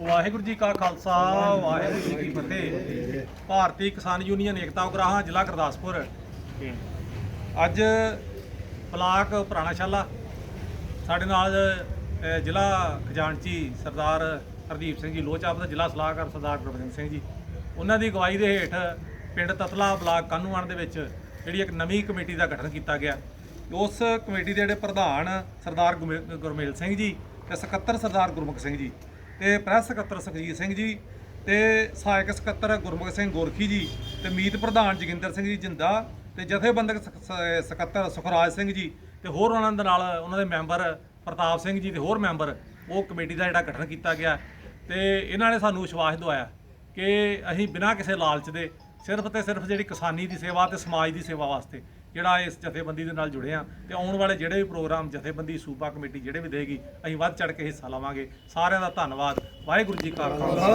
ਵਾਹਿਗੁਰੂ ਜੀ ਕਾ ਖਾਲਸਾ, ਵਾਹਿਗੁਰੂ ਜੀ ਕੀ ਫਤਿਹ। ਭਾਰਤੀ ਕਿਸਾਨ ਯੂਨੀਅਨ ਏਕਤਾ ਉਗਰਾਹਾਂ, ਜ਼ਿਲ੍ਹਾ ਗੁਰਦਾਸਪੁਰ। ਅੱਜ ਬਲਾਕ ਪੁਰਾਣਾਸ਼ਾਲਾ, ਸਾਡੇ ਨਾਲ ਜ਼ਿਲ੍ਹਾ ਖਜ਼ਾਨਚੀ ਸਰਦਾਰ ਹਰਦੀਪ ਸਿੰਘ ਜੀ ਲੋਚਾਪ ਦਾ ਜ਼ਿਲ੍ਹਾ ਸਲਾਹਕਾਰ ਸਰਦਾਰ ਗੁਰਬਚਨ ਸਿੰਘ ਜੀ। ਉਹਨਾਂ ਦੀ ਅਗਵਾਈ ਦੇ ਹੇਠ ਪਿੰਡ ਤਤਲਾ ਬਲਾਕ ਕਾਨੂੰਵਾਨ ਦੇ ਵਿੱਚ ਜਿਹੜੀ ਇੱਕ ਨਵੀਂ ਕਮੇਟੀ ਦਾ ਗਠਨ ਕੀਤਾ ਗਿਆ। ਉਸ ਕਮੇਟੀ ਦੇ ਜਿਹੜੇ ਪ੍ਰਧਾਨ ਸਰਦਾਰ ਗੁਰਮੇ- ਗੁਰਮੇਲ ਸਿੰਘ ਜੀ ਤੇ ਸਕੱਤਰ ਸਰਦਾਰ ਗੁਰਮੁਖ ਸਿੰਘ ਜੀ ਤੇ ਪ੍ਰੈਸ ਸਕੱਤਰ ਸੁਖਜੀਤ ਸਿੰਘ ਜੀ ਤੇ ਸਹਾਇਕ ਸਕੱਤਰ ਗੁਰਮੁਖ ਸਿੰਘ ਗੋਰਖੀ ਜੀ ਤੇ ਮੀਤ ਪ੍ਰਧਾਨ ਜੋਗਿੰਦਰ ਸਿੰਘ ਜੀ ਜਿੰਦਾ ਤੇ ਜਥੇਬੰਦਕ ਸਕੱਤਰ ਸੁਖਰਾਜ ਸਿੰਘ ਜੀ ਤੇ ਹੋਰ ਉਹਨਾਂ ਦੇ ਨਾਲ ਉਹਨਾਂ ਦੇ ਮੈਂਬਰ ਪ੍ਰਤਾਪ ਸਿੰਘ ਜੀ ਤੇ ਹੋਰ ਮੈਂਬਰ ਉਹ ਕਮੇਟੀ ਦਾ ਜਿਹੜਾ ਗਠਨ ਕੀਤਾ ਗਿਆ ਤੇ ਇਹਨਾਂ ਨੇ ਸਾਨੂੰ ਵਿਸ਼ਵਾਸ ਦਿਵਾਇਆ ਕਿ ਅਸੀਂ ਬਿਨਾਂ ਕਿਸੇ ਲਾਲਚ ਦੇ ਸਿਰਫ ਤੇ ਸਿਰਫ ਜਿਹੜੀ ਕਿਸਾਨੀ ਦੀ ਸੇਵਾ ਤੇ ਸਮਾਜ ਦੀ ਸੇਵਾ ਵਾਸਤੇ ਜਿਹੜਾ ਇਸ ਜਥੇਬੰਦੀ ਦੇ ਨਾਲ ਜੁੜੇ ਆ ਤੇ ਆਉਣ ਵਾਲੇ ਜਿਹੜੇ ਵੀ ਪ੍ਰੋਗਰਾਮ ਜਥੇਬੰਦੀ ਸੂਬਾ ਕਮੇਟੀ ਜਿਹੜੇ ਵੀ ਦੇਗੀ, ਅਸੀਂ ਵੱਧ ਚੜ ਕੇ ਹਿੱਸਾ ਲਵਾਂਗੇ। ਸਾਰਿਆਂ ਦਾ ਧੰਨਵਾਦ। ਵਾਹਿਗੁਰੂ ਜੀ ਕਾ ਖਾਲਸਾ।